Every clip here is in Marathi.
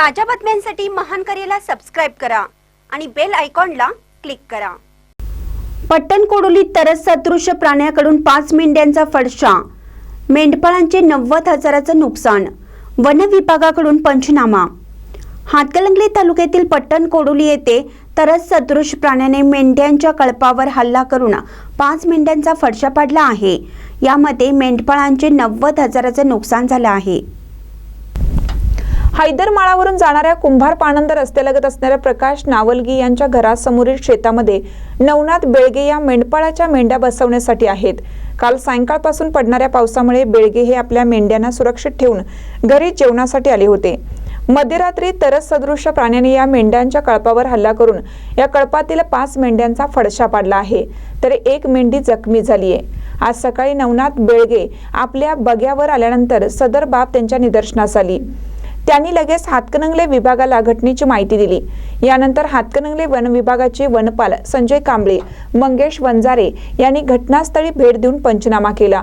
ताज्या बातम्यांसाठी महान करेला सबस्क्राईब करा आणि बेल आयकॉनला क्लिक करा. पट्टण कोडोलीत तरस सदृश्य प्राण्याकडून पाच मेंढ्यांचा फडशा. मेंढपाळांचे नव्वद हजाराचं नुकसान. वन विभागाकडून पंचनामा. हातकलंगले तालुक्यातील पट्टण कोडोली येथे तरस सदृश प्राण्याने मेंढ्यांच्या कळपावर हल्ला करून पाच मेंढ्यांचा फडशा पाडला आहे. यामध्ये मेंढपाळांचे नव्वद हजाराचं नुकसान झालं आहे. हैदरमाळावरून जाणाऱ्या कुंभार पाणंद रस्त्यालगत असणाऱ्या प्रकाश नावलगी यांच्या घरासमोरील शेतामध्ये नवनाथ बेळगे या मेंढपाळाच्या मेंढ्या बसवण्यासाठी आहेत. काल सायंकाळपासून पडणाऱ्या पावसामुळे बेळगे हे आपल्या मेंढ्यांना सुरक्षित ठेवून घरी जेवणासाठी आले होते. मध्यरात्री तरस सदृश प्राण्याने या मेंढ्यांच्या कळपावर हल्ला करून या कळपातील पाच मेंढ्यांचा फडशा पाडला आहे. तर एक मेंढी जखमी झाली आहे आज सकाळी नवनाथ बेळगे आपल्या बग्यावर आल्यानंतर सदर बाब त्यांच्या निदर्शनास आली. त्यांनी लगेच हातकणंगले विभागाला घटनेची माहिती दिली. यानंतर हातकणंगले वन विभागाचे वनपाल संजय कांबळे मंगेश वंजारे यांनी घटनास्थळी भेट देऊन पंचनामा केला.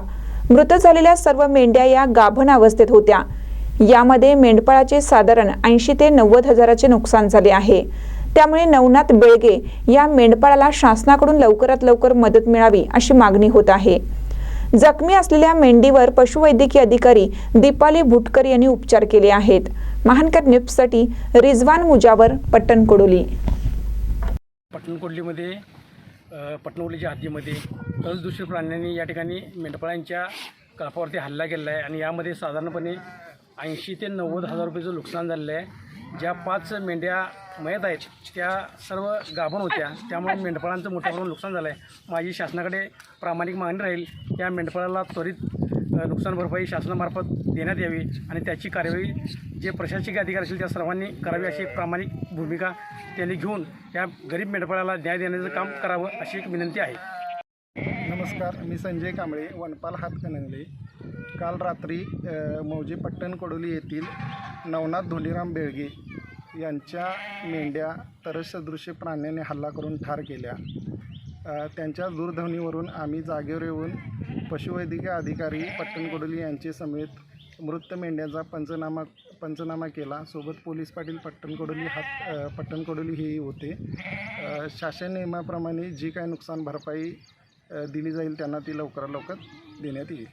मृत झालेल्या सर्व मेंढ्या या गाभण अवस्थेत होत्या. यामध्ये मेंढपाळाचे साधारण ऐंशी ते नव्वद हजाराचे नुकसान झाले आहे. त्यामुळे नवनाथ बेळगे या मेंढपाळाला शासनाकडून लवकरात लवकर मदत मिळावी अशी मागणी होत आहे. जखमी असलेल्या मेंढीवर पशुवैद्यकीय अधिकारी दीपाली भुटकर यांनी उपचार केले आहेत. महानकर न्यूजसाठी रिजवान मुजावर पट्टण कोडोली पट्टणकोडलीमध्ये अ, पट्टणकोडलीच्या हद्दीमध्ये तसदूषित प्राण्यांनी या ठिकाणी मेंढपाळांच्या कळपावरती हल्ला केलेला आहे आणि यामध्ये साधारणपणे ऐंशी ते नव्वद हजार रुपयेचं नुकसान झालेलं आहे. ज्या पाच मेंढ्या मयत आहेत. त्या सर्व गाभण होत्या. त्यामुळे मेंढपाळांचं मोठ्या प्रमाणात नुकसान झालं आहे माझी शासनाकडे प्रामाणिक मागणी राहील. त्या मेंढपाळाला त्वरित नुकसान भरपाई शासनामार्फत देण्यात यावी आणि त्याची कार्यवाही जे प्रशासकीय अधिकारी असतील त्या सर्वांनी करावी अशी एक प्रामाणिक भूमिका त्यांनी घेऊन या गरीब मेंढपाळाला न्याय देण्याचं काम करावं अशी एक विनंती आहे. नमस्कार. मी संजय कांबळे वनपाल हातकणंगले काल रात्री मौजे पट्टण कोडोली येथील नवनाथ धोलीराम बेळगे यांच्या मेंढ्या तरसदृश्य प्राण्याने हल्ला करून ठार केल्या. त्यांच्या दूरध्वनीवरून आम्ही जागेवर येऊन पशुवैद्यकीय अधिकारी पट्टण कोडोली यांचे समेत मृत मेंढ्याचा पंचनामा पंचनामा केला. सोबत पोलीस पाटील पट्टणकोडोली हात अ, पट्टण हेही होते. शासन नियमाप्रमाणे जी काही नुकसान भरपाई दिली जाईल त्यांना ती लवकरात लवकर देण्यात येईल.